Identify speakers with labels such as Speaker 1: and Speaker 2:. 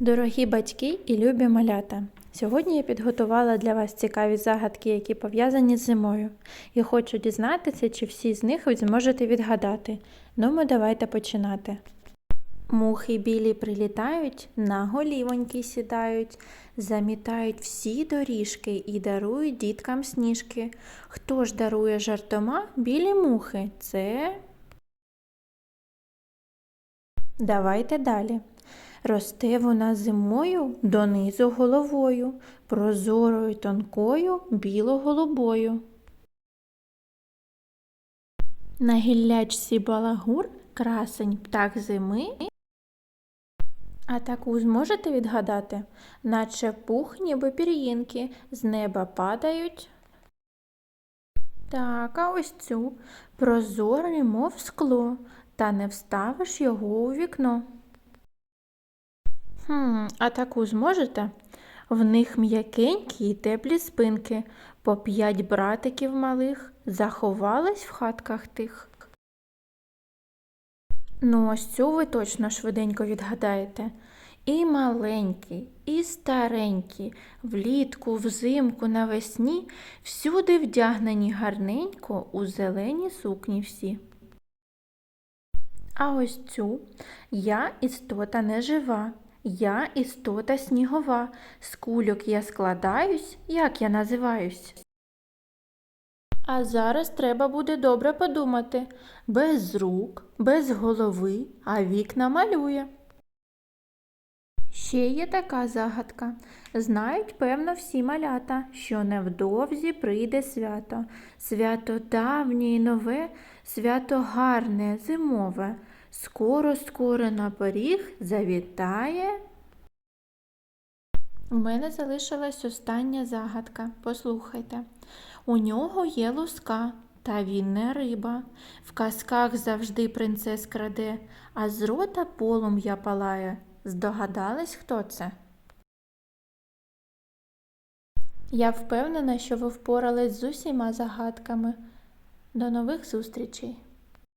Speaker 1: Дорогі батьки і любі малята! Сьогодні я підготувала для вас цікаві загадки, які пов'язані з зимою, і хочу дізнатися, чи всі з них ви зможете відгадати. Ну, ми давайте починати. Мухи білі прилітають, на голівоньки сідають, замітають всі доріжки і дарують діткам сніжки. Хто ж дарує жартома білі мухи? Це. Давайте далі. Росте вона зимою донизу головою, прозорою тонкою біло-голубою. На гіллячці балагур красень птах зими. А таку зможете відгадати? Наче пух, ніби пір'їнки, з неба падають. Так, а ось цю прозорий, мов скло, та не вставиш його у вікно. Хм, а таку зможете? В них м'якенькі й теплі спинки, по п'ять братиків малих заховались в хатках тих. Ну, ось цю ви точно швиденько відгадаєте. І маленькі, і старенькі, влітку, взимку, навесні, всюди вдягнені гарненько у зелені сукні всі. А ось цю я істота нежива, я істота снігова, з кульок я складаюсь, як я називаюсь. А зараз треба буде добре подумати. Без рук, без голови, а вікна малює. Ще є така загадка. Знають, певно, всі малята, що невдовзі прийде свято. Свято давнє і нове, свято гарне, зимове. Скоро-скоро на поріг завітає. У мене залишилась остання загадка. Послухайте. У нього є луска, та він не риба. В казках завжди принцес краде, а з рота полум'я палає. Здогадались, хто це? Я впевнена, що ви впорались з усіма загадками. До нових зустрічей!